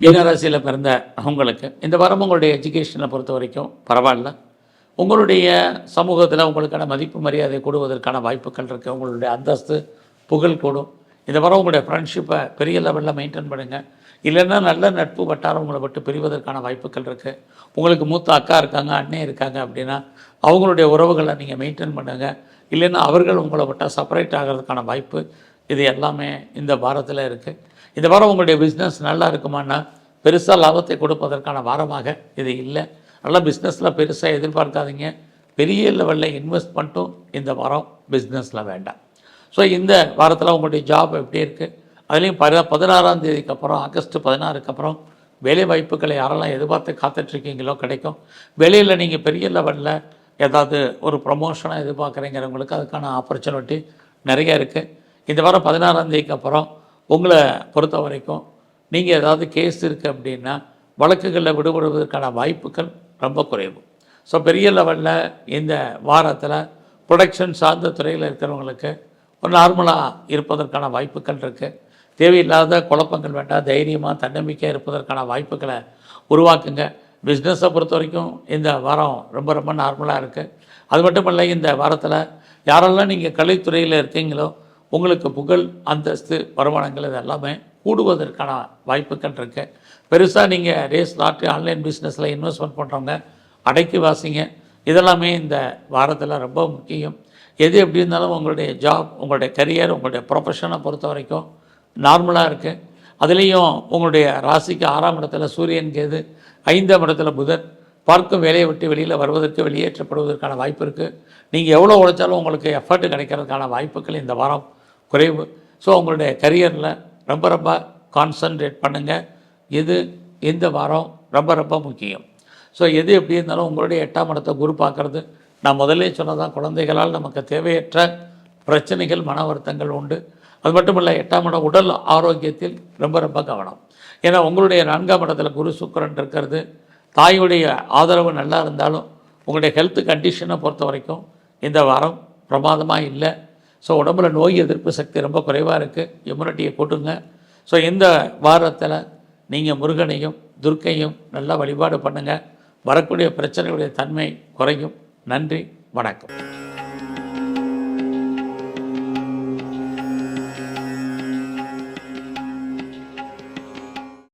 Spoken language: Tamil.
மீனராசியில் பிறந்த உங்களுக்கு இந்த வாரம் உங்களுடைய எஜுகேஷனை பொறுத்த வரைக்கும் பரவாயில்ல. உங்களுடைய சமூகத்தில் உங்களுக்கான மதிப்பு மரியாதை கூடுவதற்கான வாய்ப்புகள் இருக்குது உங்களுடைய அந்தஸ்து புகழ் கூடும். இந்த வாரம் உங்களுடைய ஃப்ரெண்ட்ஷிப்பை பெரிய லெவலில் மெயின்டைன் பண்ணுங்கள் இல்லைன்னா நல்ல நட்பு வட்டாரம் உங்களை விட்டு பிரிவதற்கான வாய்ப்புகள் இருக்குது உங்களுக்கு மூத்த அக்கா இருக்காங்க அண்ணே இருக்காங்க அப்படின்னா அவங்களுடைய உறவுகளை நீங்கள் மெயின்டைன் பண்ணுங்கள் இல்லைன்னா அவர்கள் உங்களை விட்டால் செப்பரேட் ஆகிறதுக்கான வாய்ப்பு இது எல்லாமே இந்த வாரத்தில் இருக்குது இந்த வாரம் உங்களுடைய பிஸ்னஸ் நல்லா இருக்குமான்னா பெருசாக லாபத்தை கொடுப்பதற்கான வாரமாக இது இல்லை. நல்லா பிஸ்னஸில் பெருசாக எதிர்பார்க்காதீங்க. பெரிய லெவலில் இன்வெஸ்ட் பண்ணிட்டும் இந்த வாரம் பிஸ்னஸில் வேண்டாம். ஸோ இந்த வாரத்தில் உங்களுடைய ஜாப் எப்படி இருக்குது அதுலேயும் பத பதினாறாம் தேதிக்கு அப்புறம் ஆகஸ்ட் பதினாறுக்கு அப்புறம் வேலை வாய்ப்புகளை யாரெல்லாம் எதிர்பார்த்து காத்துட்ருக்கீங்களோ கிடைக்கும். வெளியில் நீங்கள் பெரிய லெவலில் ஏதாவது ஒரு ப்ரொமோஷனாக எதிர்பார்க்குறீங்கிறவங்களுக்கு அதுக்கான ஆப்பர்ச்சுனிட்டி நிறைய இருக்குது இந்த வாரம் பதினாறாம் தேதிக்கு அப்புறம் உங்களை பொறுத்த வரைக்கும் நீங்கள் ஏதாவது கேஸ் இருக்குது அப்படின்னா வழக்குகளில் விடுபடுவதற்கான வாய்ப்புகள் ரொம்ப குறைவு. ஸோ பெரிய லெவலில் இந்த வாரத்தில் ப்ரொடக்ஷன் சார்ந்த துறையில் இருக்கிறவங்களுக்கு ஒரு நார்மலாக இருப்பதற்கான வாய்ப்புகள் இருக்குது தேவையில்லாத குழப்பங்கள் வேண்டாம் தைரியமாக தன்னம்பிக்கையாக இருப்பதற்கான வாய்ப்புகளை உருவாக்குங்க. பிஸ்னஸை பொறுத்த வரைக்கும் இந்த வாரம் ரொம்ப ரொம்ப நார்மலாக இருக்குது அது மட்டும் இல்லை இந்த வாரத்தில் யாரெல்லாம் நீங்கள் கலைத்துறையில் இருக்கீங்களோ உங்களுக்கு புகழ் அந்தஸ்து வருமானங்கள் இது எல்லாமே கூடுவதற்கான வாய்ப்புகள் இருக்குது பெருசாக நீங்கள் ரேஸ் லாட்ரி ஆன்லைன் பிஸ்னஸில் இன்வெஸ்ட்மெண்ட் பண்ணுறவங்க அடைக்கி வாசிங்க. இதெல்லாமே இந்த வாரத்தில் ரொம்ப முக்கியம். எது எப்படி இருந்தாலும் உங்களுடைய ஜாப் உங்களுடைய கரியர் உங்களுடைய ப்ரொஃபஷனை பொறுத்த வரைக்கும் நார்மலாக இருக்குது அதுலேயும் உங்களுடைய ராசிக்கு ஆறாம் இடத்துல சூரியன் கேது ஐந்தாம் இடத்துல புதன் பார்க்கும் வேலையை விட்டு வெளியில் வருவதற்கு வெளியேற்றப்படுவதற்கான வாய்ப்பு இருக்குது நீங்கள் எவ்வளோ உழைச்சாலும் உங்களுக்கு எஃபர்ட் கிடைக்கிறதுக்கான வாய்ப்புகள் இந்த வாரம் குறைவு. ஸோ உங்களுடைய கரியரில் ரொம்ப ரொம்ப கான்சன்ட்ரேட் பண்ணுங்கள் இது இந்த வாரம் ரொம்ப ரொம்ப முக்கியம். ஸோ எது எப்படி இருந்தாலும் உங்களுடைய எட்டாம் இடத்தை குரு பார்க்குறது. நான் முதல்லே சொன்னதான் குழந்தைகளால் நமக்கு தேவையற்ற பிரச்சனைகள் மன வருத்தங்கள் உண்டு. அது மட்டும் இல்லை எட்டாம் இடம் உடல் ஆரோக்கியத்தில் ரொம்ப ரொம்ப கவனம். ஏன்னா உங்களுடைய நான்காம் இடத்துல குரு சுக்கரன் இருக்கிறது. தாயுடைய ஆதரவு நல்லா இருந்தாலும் உங்களுடைய ஹெல்த் கண்டிஷனை பொறுத்த வரைக்கும் இந்த வாரம் பிரமாதமாக இல்லை. ஸோ உடம்புல நோய் எதிர்ப்பு சக்தி ரொம்ப குறைவாக இருக்குது இம்யூனிட்டியை கூட்டுங்க. ஸோ இந்த வாரத்தில் நீங்கள் முருகனையும் துர்க்கையும் நல்லா வழிபாடு பண்ணுங்கள் வரக்கூடிய பிரச்சனைகளுடைய தன்மை குறையும். நன்றி. வணக்கம்.